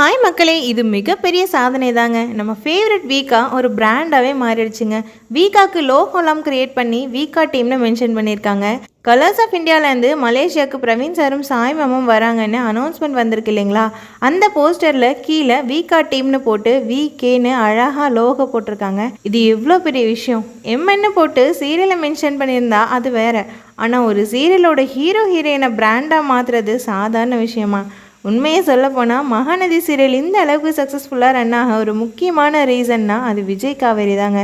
Hi மக்களே இது மிகப்பெரிய சாதனை தாங்க நம்ம ஃபேவரட் வீக்கா ஒரு பிராண்டாகவே மாறிடுச்சுங்க. வீக்காக்கு லோகோலாம் கிரியேட் பண்ணி வீக்கா டீம்னு மென்ஷன் பண்ணியிருக்காங்க. கலர்ஸ் ஆஃப் இந்தியாவிலேருந்து மலேசியாவுக்கு பிரவீன் சாரும் சாய் மேமும் வராங்கன்னு அனௌன்ஸ்மெண்ட் வந்திருக்கு இல்லைங்களா? அந்த போஸ்டரில் கீழே வீக்கா டீம்னு போட்டு விகேன்னு அழகாக லோகோ போட்டிருக்காங்க. இது எவ்வளோ பெரிய விஷயம். எம்என்னு போட்டு சீரியலை மென்ஷன் பண்ணியிருந்தா அது வேற. ஆனால் ஒரு சீரியலோட ஹீரோ ஹீரோயினை பிராண்டாக மாற்றுறது சாதாரண விஷயமா? உண்மையை சொல்லப்போனால் மகாநதி சீரியல் இந்த அளவுக்கு சக்ஸஸ்ஃபுல்லாக ரன் ஆக ஒரு முக்கியமான ரீசன்னா அது விஜய் காவேரி தாங்க.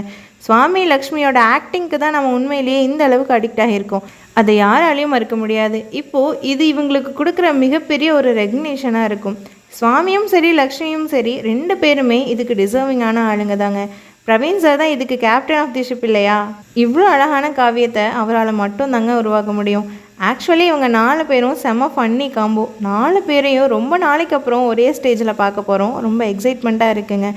சுவாமி லக்ஷ்மியோட ஆக்டிங்க்கு தான் நம்ம உண்மையிலேயே இந்த அளவுக்கு அடிக்ட் ஆகியிருக்கோம். அதை யாராலையும் மறுக்க முடியாது. இப்போது இது இவங்களுக்கு கொடுக்குற மிகப்பெரிய ஒரு ரெகக்னேஷனாக இருக்கும். சுவாமியும் சரி லக்ஷ்மியும் சரி ரெண்டு பேருமே இதுக்கு டிசர்விங்கான ஆளுங்க தாங்க. பிரவீன் சார் தான் இதுக்கு கேப்டன் ஆஃப் தி ஷிப் இல்லையா? இவ்வளோ அழகான காவியத்தை அவரால் மட்டும் தாங்க உருவாக்க முடியும். ஆக்சுவலி இவங்க நாலு பேரும் செம ஃபன்னி காம்போ நாலு பேரையும் ரொம்ப நாளைக்கு அப்புறம் ஒரே ஸ்டேஜில் பார்க்க போகிறோம் ரொம்ப எக்ஸைட்மெண்ட்டாக இருக்குங்க.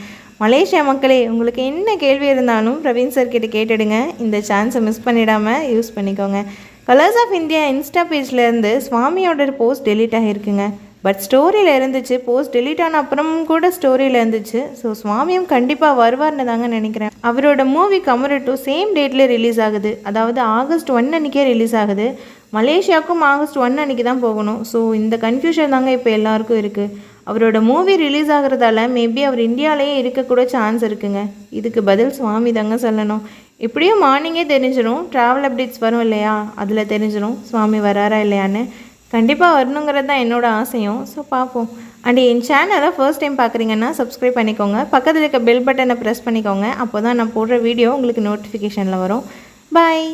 மலேசியா மக்களே உங்களுக்கு என்ன கேள்வி இருந்தாலும் பிரவீன் சார் கிட்ட கேட்டுடுங்க. இந்த சான்ஸை மிஸ் பண்ணிடாமல் யூஸ் பண்ணிக்கோங்க. கலர்ஸ் ஆஃப் இந்தியா இன்ஸ்டா பேஜ்லேருந்து சுவாமியோட போஸ்ட் டெலீட் ஆகிருக்குங்க பட் ஸ்டோரியில் இருந்துச்சு. போஸ்ட் டெலீட் ஆன அப்புறமும் கூட ஸ்டோரியில் இருந்துச்சு. ஸோ சுவாமியும் கண்டிப்பாக வருவார்னு தாங்க நினைக்கிறேன். அவரோட மூவி கமரு டூ சேம் டேட்டில் ரிலீஸ் ஆகுது. அதாவது ஆகஸ்ட் ஒன் அன்றைக்கே ரிலீஸ் ஆகுது. மலேசியாவுக்கும் ஆகஸ்ட் ஒன் அன்றைக்கி தான் போகணும். ஸோ இந்த கன்ஃபியூஷன் தாங்க இப்போ எல்லாருக்கும் இருக்குது அவரோட மூவி ரிலீஸ் ஆகிறதால மேபி அவர் இந்தியாவிலேயே இருக்கக்கூட சான்ஸ் இருக்குங்க. இதுக்கு பதில் சுவாமி தாங்க சொல்லணும். எப்படியும் மார்னிங்கே தெரிஞ்சிடும் ட்ராவல் அப்டேட்ஸ் வரும் இல்லையா? அதில் தெரிஞ்சிடும் சுவாமி வராரா இல்லையான்னு. கண்டிப்பாக வரணுங்கிறது தான் என்னோடய ஆசையும். ஸோ பார்ப்போம் அண்ட் என் சேனலை ஃபர்ஸ்ட் டைம் பார்க்குறீங்கன்னா சப்ஸ்கிரைப் பண்ணிக்கோங்க. பக்கத்தில் இருக்க பெல் பட்டனை ப்ரெஸ் பண்ணிக்கோங்க. அப்போ தான் நான் போடுற வீடியோ உங்களுக்கு நோட்டிஃபிகேஷனில் வரும். பாய்